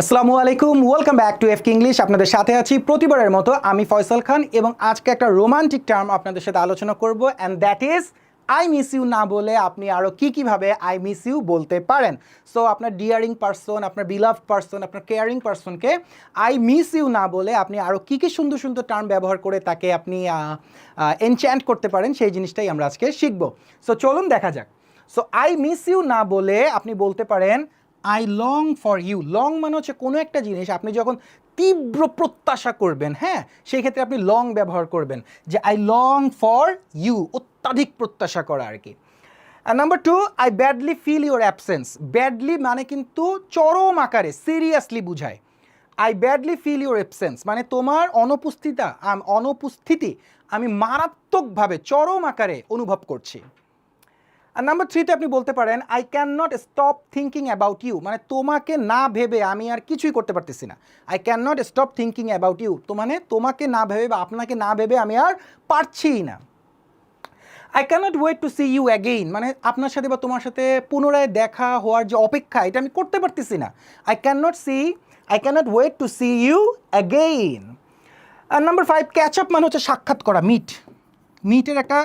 আসসালামু আলাইকুম welcome back to F English আপনাদের সাথে আছি প্রতিবারের মতো আমি ফয়সাল খান এবং আজকে একটা রোমান্টিক টার্ম আপনাদের সাথে আলোচনা করব and that is I miss you না বলে আপনি আরও কী কীভাবে আই মিস ইউ বলতে পারেন। সো আপনার ডিয়ারিং পার্সন আপনার বিলাভড পার্সন আপনার কেয়ারিং পার্সনকে আই মিস ইউ না বলে আপনি আরও কী কী সুন্দর সুন্দর টার্ম ব্যবহার করে তাকে আপনি এনচ্যান্ট করতে পারেন, সেই জিনিসটাই আমরা আজকে শিখব। সো চলুন দেখা যাক। সো আই মিস ইউ না বলে আপনি বলতে পারেন I long for you long মানে হচ্ছে কোনো একটা জিনিস আপনি যখন তীব্র প্রত্যাশা করবেন হ্যাঁ? সেই ক্ষেত্রে আপনি লং ব্যবহার করবেন, যে আই লং ফর ইউ অত্যাধিক প্রত্যাশা করা আর কি। Number two I badly feel your absence badly মানে কিন্তু চরম আকারে সিরিয়াসলি বুঝায়। I badly feel your absence মানে তোমার অনুপস্থিতা অনুপস্থিতি আমি মারাত্মকভাবে চরম আকারে অনুভব করছি। আর নাম্বার থ্রিতে আপনি বলতে পারেন I can not stop thinking about you মানে তোমাকে না ভেবে আমি আর কিছুই করতে পারতেছি না। I can not stop thinking about you তো মানে তোমাকে না ভেবে বা আপনাকে না ভেবে আমি আর পারছিই না। I can't wait to see you again মানে আপনার সাথে বা তোমার সাথে পুনরায় দেখা হওয়ার যে অপেক্ষা, এটা আমি করতে পারতেছি না। I can not see I can't wait to see you again R number five catch up মানে হচ্ছে সাক্ষাৎ করা মিট মিটের একটা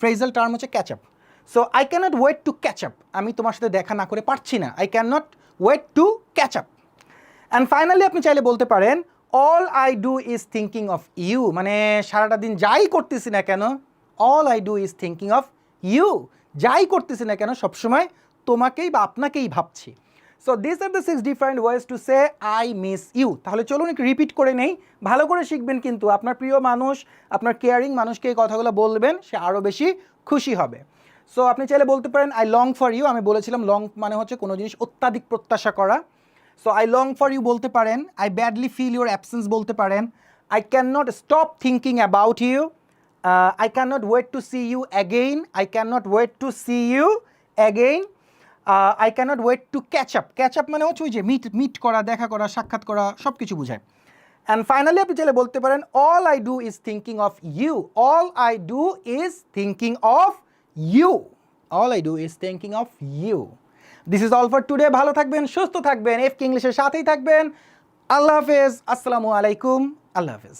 ফ্রেজাল টার্ম হচ্ছে catch up so I can't wait to catch up আমি তোমার সাথে দেখা না করে পারছি না। I can not wait to catch up and finally আপনি চাইলে বলতে পারেন all I do is thinking of you মানে সারাটা দিন যাই করতেছি না কেন all I do is thinking of you যাই করতেছি না কেন, সবসময় তোমাকেই বা আপনাকেই ভাবছি। So this are the six different ways to say I miss you তাহলে চলুন একটু রিপিট করে নেই। ভালো করে শিখবেন কিন্তু। আপনার প্রিয় মানুষ, আপনার কেয়ারিং মানুষকে এই কথাগুলো বলবেন, সে আরও বেশি খুশি হবে। সো আপনি চাইলে বলতে পারেন আই লং ফর ইউ আমি বলেছিলাম লং মানে হচ্ছে কোনো জিনিস অত্যাধিক প্রত্যাশা করা। So I long for you বলতে পারেন I badly feel your absence বলতে পারেন I can not stop thinking about you I can not wait to see you again I can not wait to see you again I can not wait to catch up catch up মানে হচ্ছে ওই যে meet meet করা, দেখা করা, সাক্ষাৎ করা সব কিছু বোঝায়। অ্যান্ড ফাইনালি আপনি চাইলে বলতে পারেন all I do is thinking of you all I do is thinking of you all I do is thinking of you this is all for today ভালো থাকবেন, সুস্থ থাকবেন এফ ইংলিশের সাথেই থাকবেন। আল্লাহ হাফেজ, আসসালামু আলাইকুম, আল্লাহ হাফেজ।